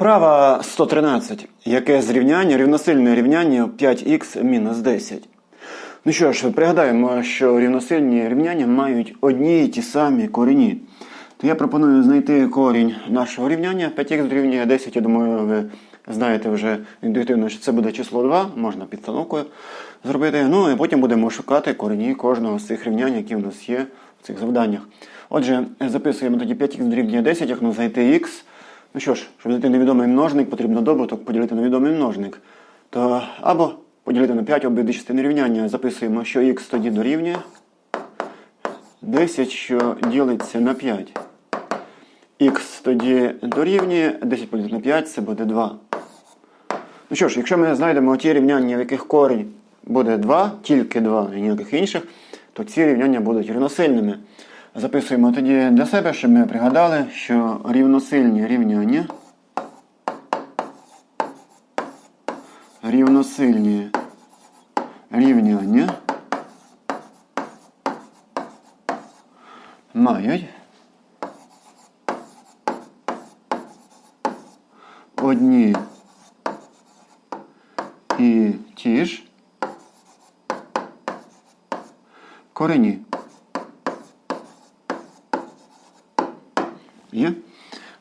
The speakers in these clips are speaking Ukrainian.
Вправа 113. Яке зрівняння рівносильне рівняння 5х мінус 10. Ну що ж, пригадаємо, що рівносильні рівняння мають одні й ті самі корені. То я пропоную знайти корінь нашого рівняння. 5х дорівнює 10, я думаю, ви знаєте вже інтуїтивно, що це буде число 2, можна підстановкою зробити. Ну і потім будемо шукати корені кожного з цих рівнянь, які в нас є в цих завданнях. Отже, записуємо тоді 5х дорівнює 10, як нам знайти х. Ну що ж, щоб знайти невідомий множник, потрібно добуток поділити на відомий множник. То або поділити на 5 обидві частини рівняння. Записуємо, що х тоді дорівнює 10, що ділиться на 5. Х тоді дорівнює 10 поділити на 5, це буде 2. Ну що ж, якщо ми знайдемо ті рівняння, в яких корінь буде 2, тільки 2 і ніяких інших, то ці рівняння будуть рівносильними. Записуємо тоді для себе, щоб ми пригадали, що рівносильні рівняння рівносильні рівняння мають одні і ті ж корені. Є?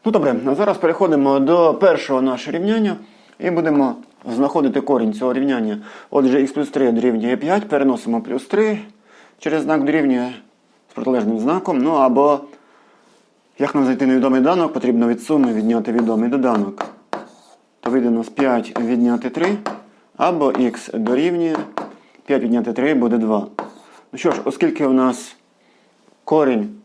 Ну добре, зараз переходимо до першого нашого рівняння і будемо знаходити корінь цього рівняння. Отже, х плюс 3 дорівнює 5, переносимо плюс 3 через знак дорівнює з протилежним знаком. Ну або, як нам знайти невідомий доданок, потрібно від суми відняти відомий доданок. То вийде у нас 5 відняти 3, або х дорівнює 5 відняти 3 буде 2. Ну що ж, оскільки у нас корінь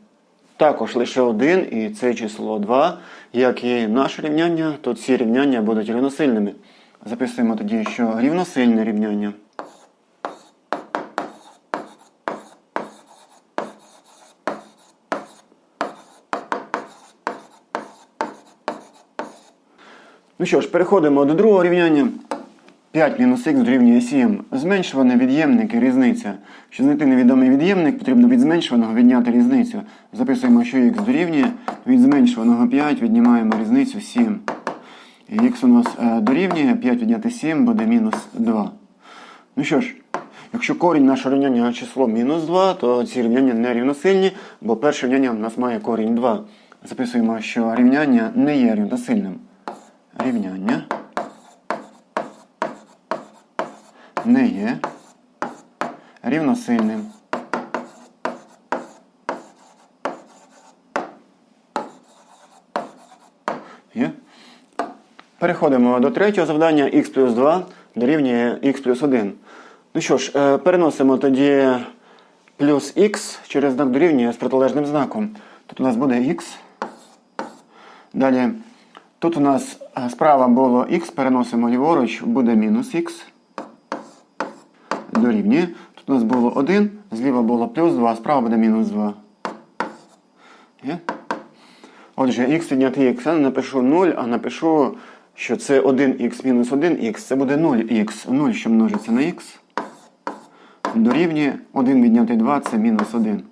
також лише один, і це число 2, як і наше рівняння, то ці рівняння будуть рівносильними. Записуємо тоді, що рівносильне рівняння. Ну що ж, переходимо до другого рівняння. 5 мінус х дорівнює 7. Зменшуване від'ємник і різниця. Щоб знайти невідомий від'ємник, потрібно від зменшуваного відняти різницю. Записуємо, що х дорівнює. Від зменшуваного 5 віднімаємо різницю 7. І х у нас е, дорівнює 5 відняти 7 буде мінус 2. Ну що ж, якщо корінь нашого рівняння число мінус 2, то ці рівняння не рівносильні, бо перше рівняння у нас має корінь 2. Записуємо, що рівняння не є рівносильним. Рівняння. не є рівносильним. Переходимо до третього завдання х плюс 2 дорівнює х плюс 1. Ну що ж, е, переносимо тоді плюс х через знак дорівнює з протилежним знаком. Тут у нас буде х. Далі, тут у нас е, справа було х, переносимо ліворуч, буде мінус х дорівнює. Тут у нас було 1, зліва було плюс 2, справа буде мінус 2. Є? Отже, х відняти х. Я не напишу 0, а напишу, що це 1х мінус 1х. Це буде 0х. 0, що множиться на х. Дорівнює 1 відняти 2 це мінус 1.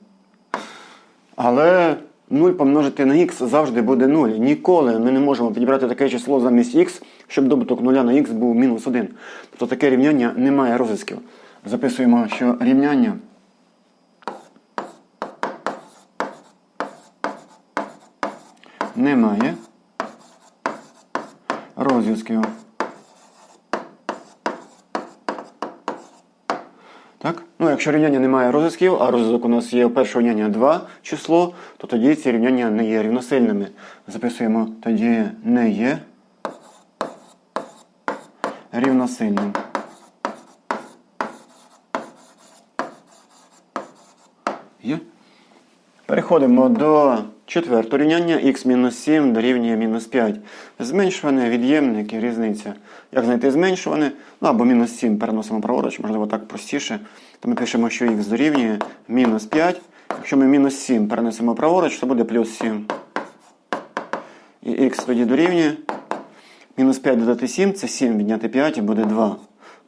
Але 0 помножити на х завжди буде 0. Ніколи ми не можемо підібрати таке число замість х, щоб добуток 0 на х був мінус 1. Тобто таке рівняння не має розв'язків. Записуємо, що рівняння не має розв'язків. Так? Ну, якщо рівняння не має розв'язків, а розв'язок у нас є у першого рівняння 2 число, то тоді ці рівняння не є рівносильними. Записуємо тоді не є рівносильним. Є? Переходимо до четвертого рівняння х-7 дорівнює мінус 5. Зменшуване, від'ємник і різниця. Як знайти зменшуване? Ну або мінус 7 переносимо праворуч, можливо, так простіше. То ми пишемо, що х дорівнює мінус 5. Якщо ми мінус 7 перенесемо праворуч, то буде плюс 7. І х тоді дорівнює. Мінус 5 додати 7 це 7 відняти 5 і буде 2.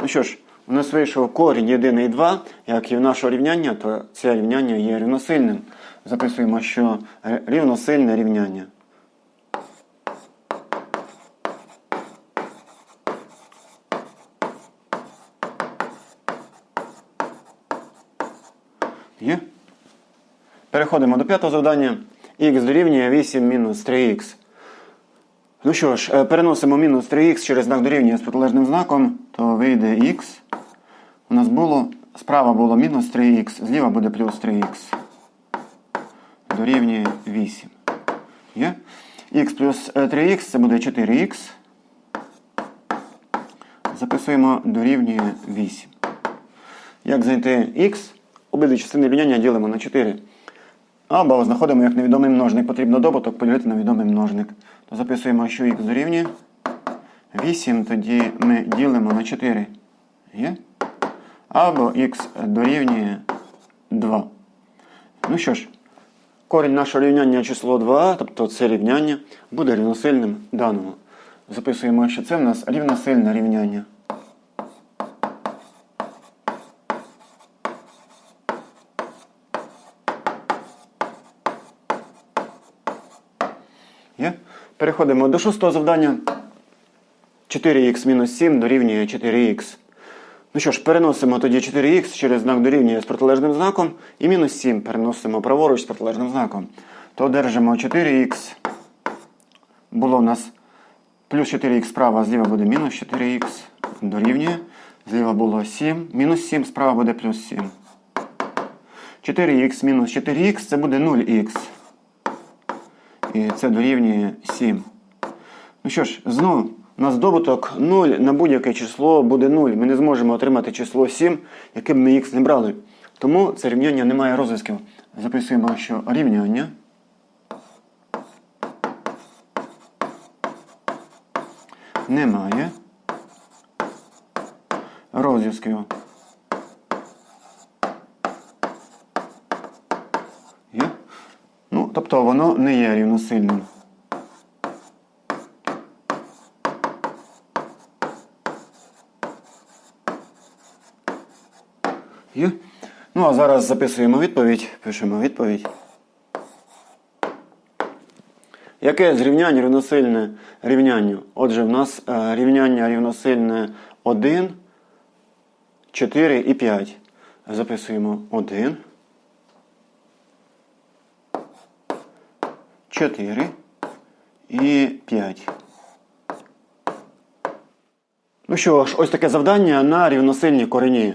Ну що ж, у нас вийшов корінь єдиний 2, як і в нашого рівняння, то це рівняння є рівносильним. Записуємо, що рівносильне рівняння. Є? Переходимо до п'ятого завдання. Х дорівнює 8 мінус 3х. Ну що ж, е, переносимо мінус 3х через знак дорівнює з протилежним знаком, то вийде х. У нас було, справа було мінус 3х, зліва буде плюс 3х. Дорівнює 8. Є? х плюс е, 3х це буде 4х. Записуємо дорівнює 8. Як знайти х? Обидві частини рівняння ділимо на 4. Або знаходимо як невідомий множник. Потрібно добуток поділити на відомий множник. То записуємо, що х дорівнює 8, тоді ми ділимо на 4. Є? Або х дорівнює 2. Ну що ж, корінь нашого рівняння число 2, тобто це рівняння, буде рівносильним даному. Записуємо, що це в нас рівносильне рівняння. Є? Переходимо до шостого завдання. 4х мінус 7 дорівнює 4х. Ну що ж, переносимо тоді 4х через знак дорівнює з протилежним знаком і мінус 7 переносимо праворуч з протилежним знаком. То одержимо 4х. Було у нас плюс 4х справа, зліва буде мінус 4х. Дорівнює. Зліва було 7. Мінус 7 справа буде плюс 7. 4х мінус 4х це буде 0х. І це дорівнює 7. Ну що ж, знову у нас добуток 0 на будь-яке число буде 0. Ми не зможемо отримати число 7, яке б ми х не брали. Тому це рівняння не має розв'язків. Записуємо, що рівняння не має розв'язків. Ну, тобто воно не є рівносильним. Є? Ну, а зараз записуємо відповідь, пишемо відповідь. Яке з рівносильне рівнянню? Отже, в нас е, рівняння рівносильне 1, 4 і 5. Записуємо 1. 4 і 5. Ну що ж, ось таке завдання на рівносильні корені.